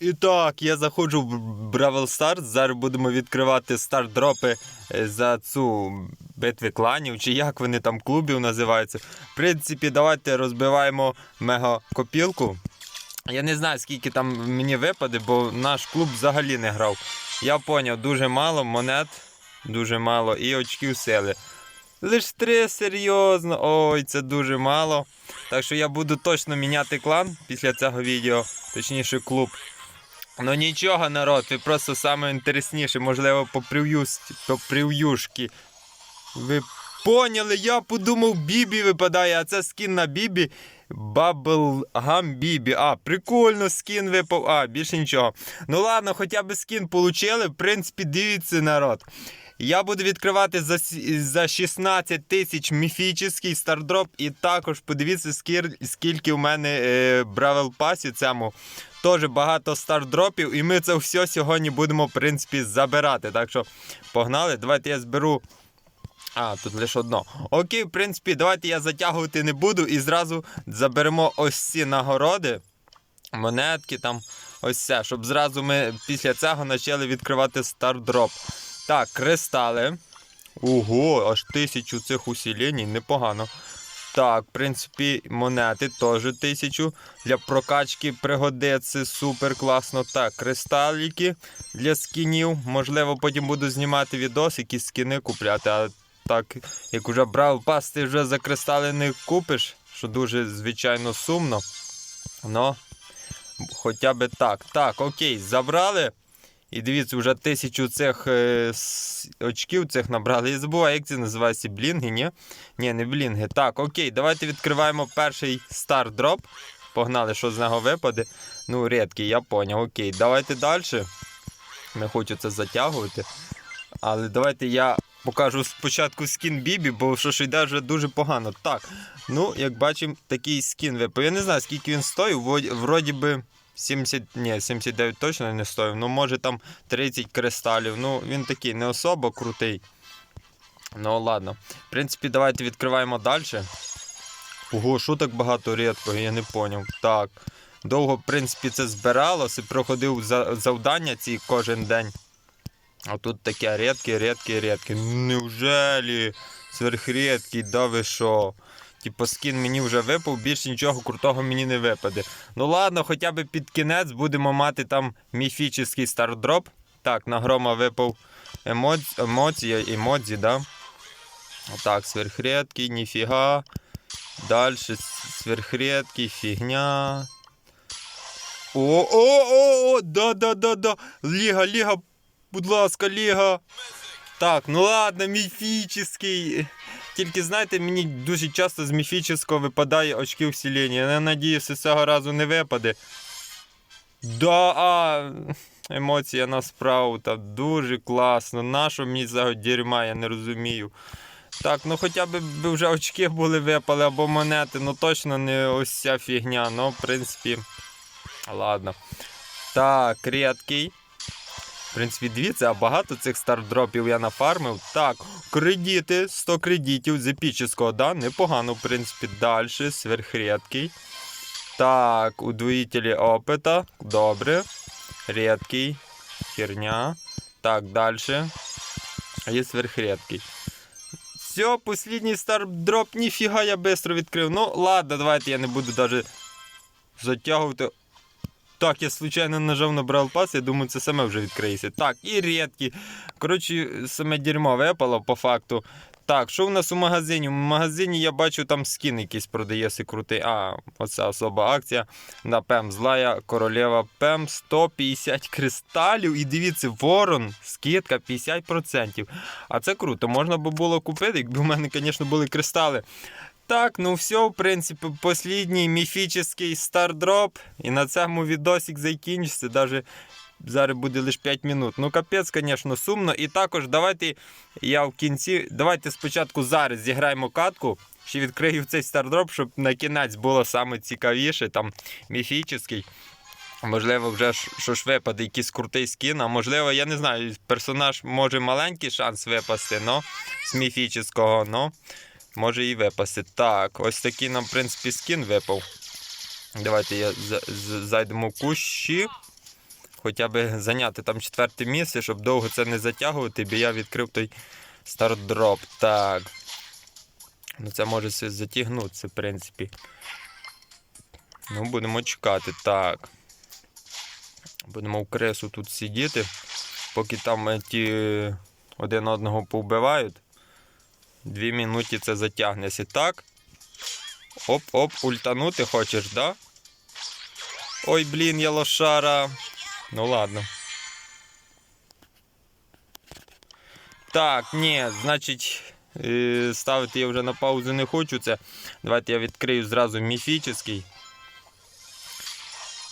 І так, я заходжу в Бравл Stars. Зараз будемо відкривати стардропи е, за цю битви кланів, чи як вони там клубів називаються. В принципі, давайте розбиваємо мега-копілку. Я не знаю, скільки там мені випаде, бо наш клуб взагалі не грав. Я поняв, дуже мало монет, дуже мало і очків сили. Лиш три серйозно. Ой, це дуже мало. Так що я буду точно міняти клан після цього відео, точніше клуб. Ну нічого, народ, ви просто саме можливо, по прев'юшки. Ви поняли, я подумав, Бібі випадає, а це скін на Бібі. Баблгам Бібі. А, прикольно, скін випав. А, більше нічого. Ну ладно, хоча б скін получили. В принципі, дивіться, народ. Я буду відкривати за, за 16 тисяч міфічний стардроп. І також подивіться, скільки в мене е, Бравел Пасі цьому. Теж багато стардропів, і ми це все сьогодні будемо, в принципі, забирати. Так що погнали. Давайте я зберу. А, тут лише одно. Окей, в принципі, давайте я затягувати не буду і зразу заберемо ось ці нагороди, монетки там, ось це, щоб зразу ми після цього почали відкривати стардроп. Так, кристали. Ого, аж тисячу цих усілень, непогано. Так, в принципі, монети теж тисячу. Для прокачки пригодиться супер класно. Так, кристаліки для скінів. Можливо, потім буду знімати відос, які скіни купляти. А так, як вже брав пас, ти вже за кристали не купиш, що дуже, звичайно, сумно. Ну, хоча би так. Так, окей, забрали. І дивіться, вже тисячу цих е, очків цих набрали. Я забуваю, як це називається блінги, ні? Ні, не блінги. Так, окей, давайте відкриваємо перший стар дроп. Погнали, що з нього випаде. Ну, рідкий, я поняв. Окей, давайте далі. Не хочу це затягувати. Але давайте я покажу спочатку скін Бібі, бо що ж йде вже дуже погано. Так, ну, як бачимо, такий скін випав. Я не знаю, скільки він. Вроді- Вроді би 70, ні, 79 точно не стоїв. Ну, може там 30 кристалів. Ну, він такий не особо крутий. Ну, ладно. В принципі, давайте відкриваємо далі. Ого, що так багато рідкого, я не поняв. Так. Довго, в принципі, це збиралося, проходив за- завдання ці кожен день. А тут таке рідке, рідке, рідке. Неужелі? Сверхрідкий, да ви що? Типу скін мені вже випав, більше нічого крутого мені не випаде. Ну ладно, хоча б під кінець будемо мати там міфічний стардроп. Так, на грома випав емоці... емоція, емодзі, да? Так, сверхрідкий, ніфіга. Далі сверхрідкий, фігня. О, о, о, о, да, да, да, да. Ліга, ліга, будь ласка, ліга. Так, ну ладно, міфічний. Тільки знаєте, мені дуже часто з міфічного випадає очки вселення. Я надіюся, цього разу не випаде. Да, а, емоція на справу, та дуже класно. Нащо мені цього дерьма, я не розумію. Так, ну хоча б вже очки були випали або монети, ну точно не ось ця фігня. Ну, в принципі, ладно. Так, рідкий. Принципі, дивіться, а багато цих стардропів я нафармив. Так, кредити, 100 кредитів з епічного, да, непогано, в принципі, далі, сверхрідкий. Так, удвоїтелі опита, добре. Рідкий, херня. Так, далі. Є сверхрідкий. Все, последній стардроп, ніфіга я швидко відкрив. Ну, ладно, давайте я не буду навіть затягувати. Так, я случайно нажав на Brawl Pass, я думаю, це саме вже відкриється. Так, і рідкі. Коротше, саме дерьмо випало по факту. Так, що в нас у магазині? У магазині я бачу, там скін якийсь продається крутий. А, оця особа акція. На Пем злая королева Пем 150 кристалів. І дивіться, ворон, скидка 50%. А це круто, можна би було купити, якби в мене, звісно, були кристали. Так, ну все, в принципі, послідній міфічний стардроп. І на цьому відосик закінчиться. Даже зараз буде лише 5 минут. Ну, капець, звісно, сумно. І також давайте я в кінці. Давайте спочатку зараз зіграємо катку. Ще відкрию цей стардроп, щоб на кінець було саме цікавіше, там міфічний. Можливо, вже ж- що ж випаде якийсь крутий скін, а можливо, я не знаю, персонаж може маленький шанс випасти, но з міфічного, но може і випасти. Так, ось такий нам, в принципі, скін випав. Давайте я зайдемо в кущі. хоча б зайняти там четверте місце, щоб довго це не затягувати, бо я відкрив той стардроп. Так. Ну це може затягнутися, в принципі. Ну, будемо чекати. Так. Будемо в кресу тут сидіти, поки там ті один одного повбивають. Дві минуті це затягнеться. Так. Оп-оп, ультанути хочеш, да? Ой, блін, я лошара. Ну ладно. Так, ні, значить, е, ставити я вже на паузу не хочу. Це. Давайте я відкрию зразу міфічний.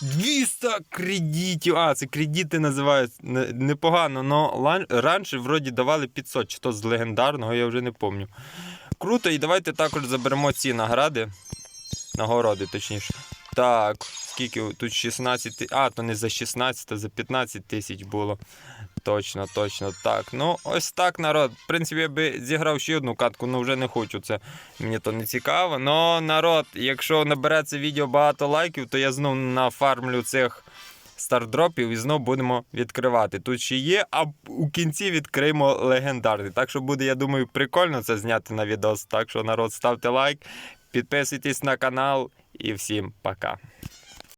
200 кредитів. А, це кредити називають Непогано, але раніше вроді давали 500, чи то з легендарного, я вже не пам'ятаю. Круто, і давайте також заберемо ці награди. Нагороди, точніше. Так, скільки тут 16 А, то не за 16, а за 15 тисяч було. Точно, точно. Так. Ну, ось так, народ. В принципі, я би зіграв ще одну катку, але вже не хочу. Це мені то не цікаво. Но народ, якщо набере це відео багато лайків, то я знов нафармлю цих стардропів і знов будемо відкривати. Тут ще є, а у кінці відкриємо легендарний. Так що буде, я думаю, прикольно це зняти на відос. Так що народ, ставте лайк, підписуйтесь на канал і всім пока.